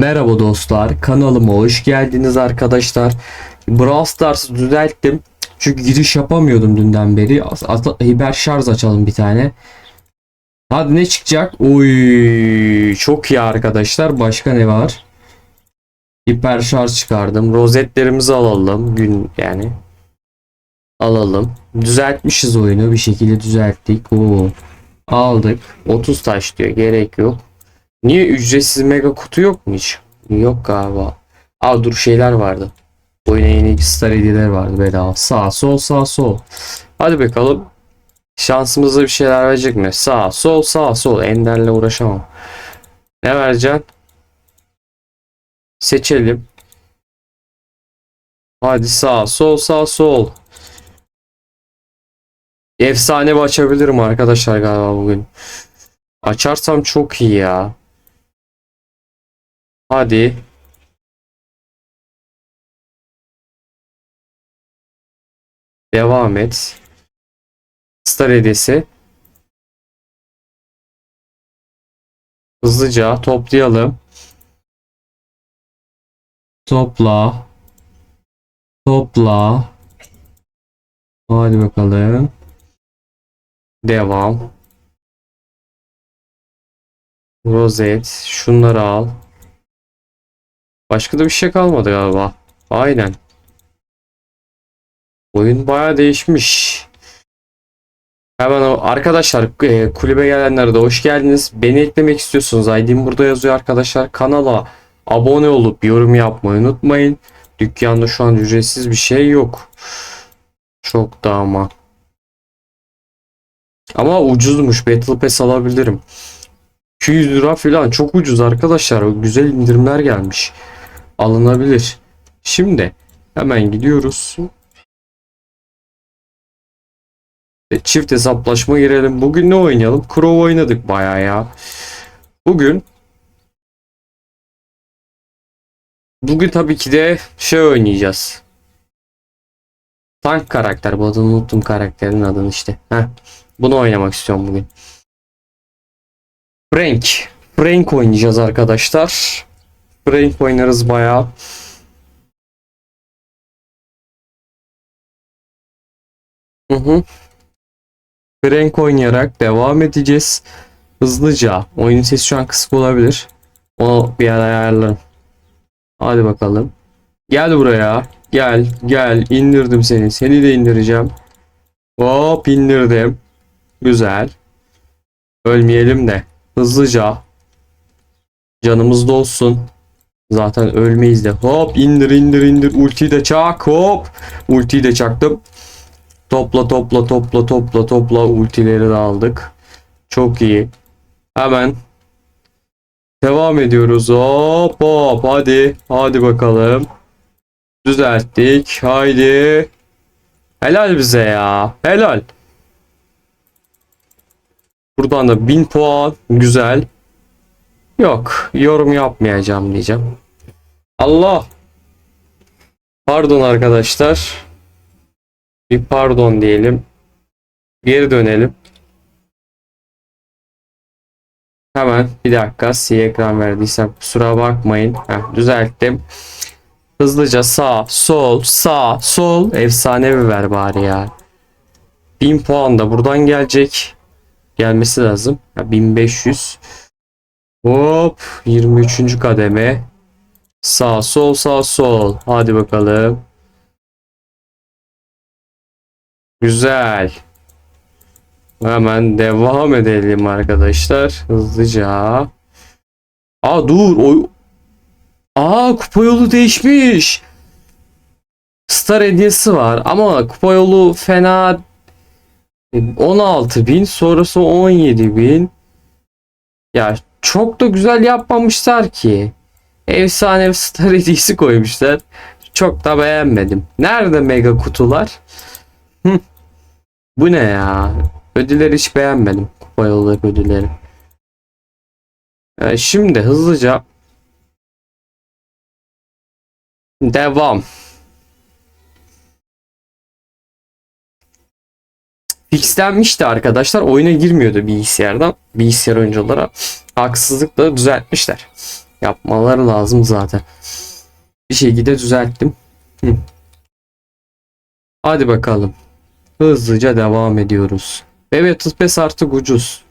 Merhaba dostlar, kanalıma hoş geldiniz arkadaşlar. Brawl Stars'ı düzelttim. Çünkü giriş yapamıyordum dünden beri. As- Hiper şarj açalım bir tane. Hadi ne çıkacak? Oy, çok iyi arkadaşlar. Başka ne var? Hiper şarj çıkardım. Rozetlerimizi alalım. Gün yani. Alalım. Düzeltmişiz oyunu. Bir şekilde düzelttik. Oo. Aldık. 30 taş diyor. Gerek yok. Niye ücretsiz mega kutu yok mu hiç? Yok galiba. Aa dur şeyler vardı. Oyuna yeni star hediyeler vardı bedava. Sağ sol sağ sol. Hadi bakalım. Şansımıza bir şeyler verecek mi? Sağ sol sağ sol. Ender'le uğraşamam. Ne vereceksin? Seçelim. Hadi sağ sol sağ sol. Efsane açabilirim arkadaşlar galiba bugün. Açarsam çok iyi ya. Hadi. Devam et. Star hediyesi. Hızlıca toplayalım. Topla. Topla. Hadi bakalım. Devam. Rozet. Şunları al. Başka da bir şey kalmadı galiba. Aynen. Oyun bayağı değişmiş. Hemen arkadaşlar e, kulübe gelenlere de hoş geldiniz. Beni eklemek istiyorsunuz. ID'm burada yazıyor arkadaşlar. Kanala abone olup yorum yapmayı unutmayın. Dükkanda şu an ücretsiz bir şey yok. Çok da ama. Ama ucuzmuş. Battle Pass alabilirim. 200 lira falan çok ucuz arkadaşlar. Güzel indirimler gelmiş. Alınabilir. Şimdi hemen gidiyoruz. E, Çift hesaplaşma girelim. Bugün ne oynayalım? Crow oynadık bayağı ya. Bugün Bugün tabii ki de şey oynayacağız. Tank karakter. Bu adını unuttum karakterin adını işte. Heh. Bunu oynamak istiyorum bugün. Frank. Frank oynayacağız arkadaşlar. Frank oynarız bayağı. Hı hı. Frank oynayarak devam edeceğiz. Hızlıca. Oyunun sesi şu an kısık olabilir. Onu bir ara ayarlarım. Hadi bakalım. Gel buraya. Gel. Gel. İndirdim seni. Seni de indireceğim. Hop indirdim. Güzel. Ölmeyelim de. Hızlıca. Canımız dolsun. Zaten ölmeyiz de. Hop indir indir indir. Ultiyi de çak. Hop. Ultiyi de çaktım. Topla topla topla topla topla. Ultileri de aldık. Çok iyi. Hemen devam ediyoruz. Hop hop. Hadi. Hadi bakalım. Düzelttik. Haydi. Helal bize ya. Helal. Buradan da 1000 puan. Güzel. Yok. Yorum yapmayacağım diyeceğim. Allah. Pardon arkadaşlar. Bir pardon diyelim. Geri dönelim. Hemen bir dakika siyah ekran verdiysem kusura bakmayın. Heh, düzelttim. Hızlıca sağ, sol, sağ, sol. Efsanevi ver bari ya. 1000 puan da buradan gelecek. Gelmesi lazım. Ha, 1500. Hop 23. kademe. Sağ sol sağ sol. Hadi bakalım. Güzel. Hemen devam edelim arkadaşlar. Hızlıca. Aa dur. O... Aa kupa yolu değişmiş. Star hediyesi var ama kupa yolu fena 16.000 sonrası 17.000 ya çok da güzel yapmamışlar ki. Efsane star hediyesi koymuşlar. Çok da beğenmedim. Nerede mega kutular? Bu ne ya? Ödülleri hiç beğenmedim. Kupa yolu ödülleri. Ee, şimdi hızlıca devam. Fixlenmişti arkadaşlar. Oyuna girmiyordu bilgisayardan. Bilgisayar oyunculara haksızlıkla düzeltmişler. Yapmaları lazım zaten. Bir şekilde düzelttim. Hı. Hadi bakalım. Hızlıca devam ediyoruz. Evet Tıspes artık ucuz.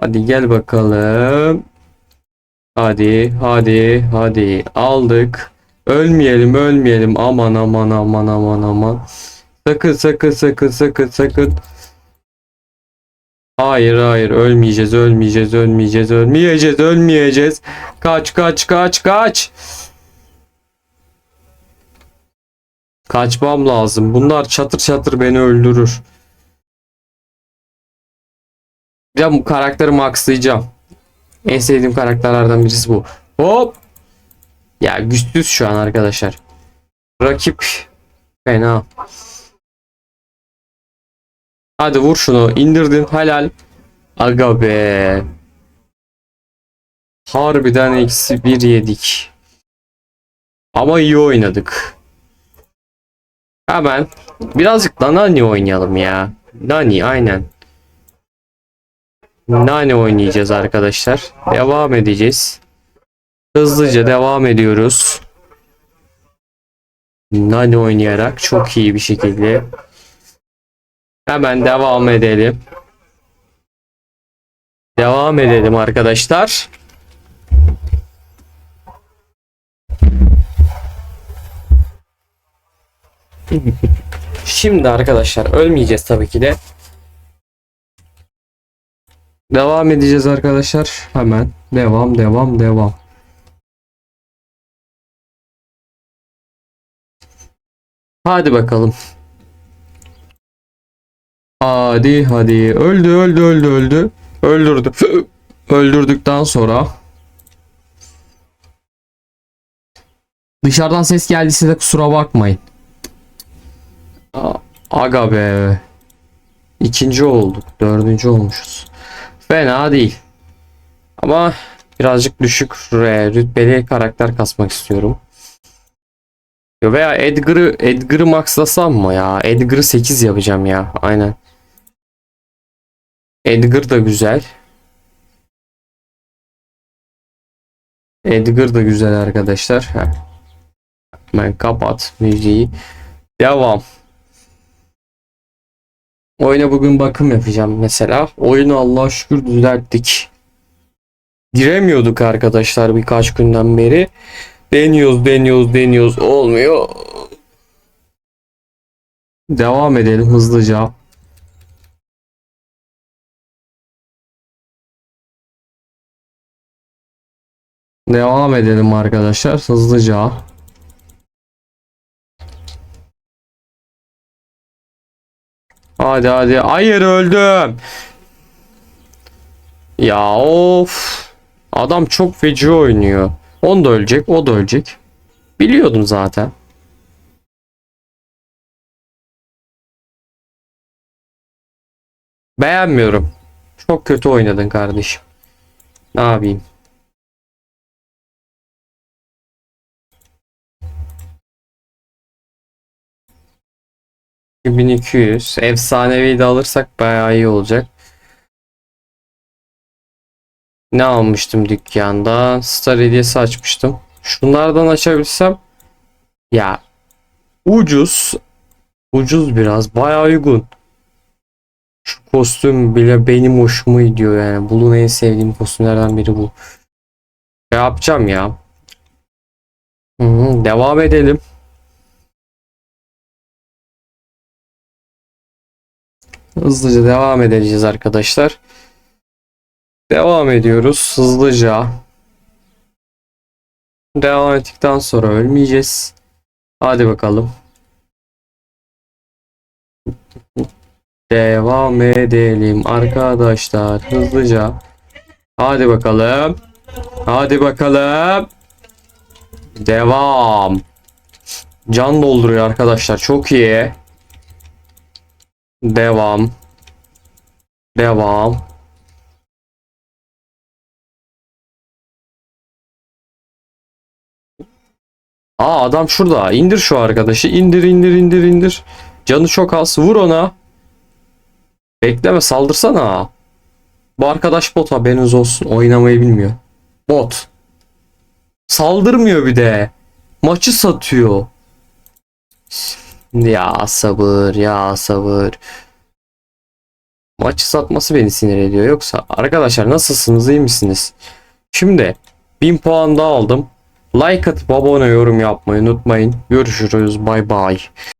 Hadi gel bakalım. Hadi hadi hadi aldık. Ölmeyelim ölmeyelim aman aman aman aman aman. Sakın sakın sakın sakın sakın. Hayır hayır ölmeyeceğiz ölmeyeceğiz ölmeyeceğiz ölmeyeceğiz ölmeyeceğiz. Kaç kaç kaç kaç. Kaçmam lazım. Bunlar çatır çatır beni öldürür. Ya bu karakteri maxlayacağım. En sevdiğim karakterlerden birisi bu. Hop. Ya güçsüz şu an arkadaşlar. Rakip fena. Hadi vur şunu. indirdin. Helal. Aga be. Harbiden eksi bir yedik. Ama iyi oynadık. Hemen birazcık da Nani oynayalım ya. Nani aynen. Nani oynayacağız arkadaşlar. Devam edeceğiz. Hızlıca devam ediyoruz. Nani oynayarak çok iyi bir şekilde. Hemen devam edelim. Devam edelim arkadaşlar. Şimdi arkadaşlar ölmeyeceğiz tabii ki de. Devam edeceğiz arkadaşlar. Hemen devam devam devam. Hadi bakalım. Hadi hadi. Öldü öldü öldü öldü. Öldürdü. Öldürdükten sonra Dışarıdan ses geldiyse de kusura bakmayın. Aga be. İkinci olduk. Dördüncü olmuşuz. Fena değil. Ama birazcık düşük rütbeli karakter kasmak istiyorum. Ya Veya Edgar'ı Edgar'ı maxlasam mı ya? Edgar'ı 8 yapacağım ya. Aynen. Edgar da güzel. Edgar da güzel arkadaşlar. Hemen kapat müziği. Devam. Oyuna bugün bakım yapacağım mesela. Oyunu Allah'a şükür düzelttik. Giremiyorduk arkadaşlar birkaç günden beri. Deniyoruz, deniyoruz, deniyoruz. Olmuyor. Devam edelim hızlıca. Devam edelim arkadaşlar hızlıca. Hadi hadi. Hayır öldüm. Ya of. Adam çok feci oynuyor. On da ölecek, o da ölecek. Biliyordum zaten. Beğenmiyorum. Çok kötü oynadın kardeşim. Ne yapayım? ...1200. Efsanevi de alırsak bayağı iyi olacak. Ne almıştım dükkandan? Star hediyesi açmıştım. Şunlardan açabilsem... Ya... Ucuz. Ucuz biraz. Bayağı uygun. Şu kostüm bile benim hoşuma gidiyor yani. Bunun en sevdiğim kostümlerden biri bu. Ne yapacağım ya? Hı hı, devam edelim. Hızlıca devam edeceğiz arkadaşlar. Devam ediyoruz hızlıca. Devam ettikten sonra ölmeyeceğiz. Hadi bakalım. Devam edelim arkadaşlar hızlıca. Hadi bakalım. Hadi bakalım. Devam. Can dolduruyor arkadaşlar. Çok iyi. Devam. Devam. Aa adam şurada. İndir şu arkadaşı. İndir indir indir indir. Canı çok az. Vur ona. Bekleme saldırsana. Bu arkadaş bot haberiniz olsun. Oynamayı bilmiyor. Bot. Saldırmıyor bir de. Maçı satıyor. Ya sabır ya sabır. Maçı satması beni sinir ediyor. Yoksa arkadaşlar nasılsınız iyi misiniz? Şimdi 1000 puan daha aldım. Like atıp abone yorum yapmayı unutmayın. Görüşürüz. Bay bay.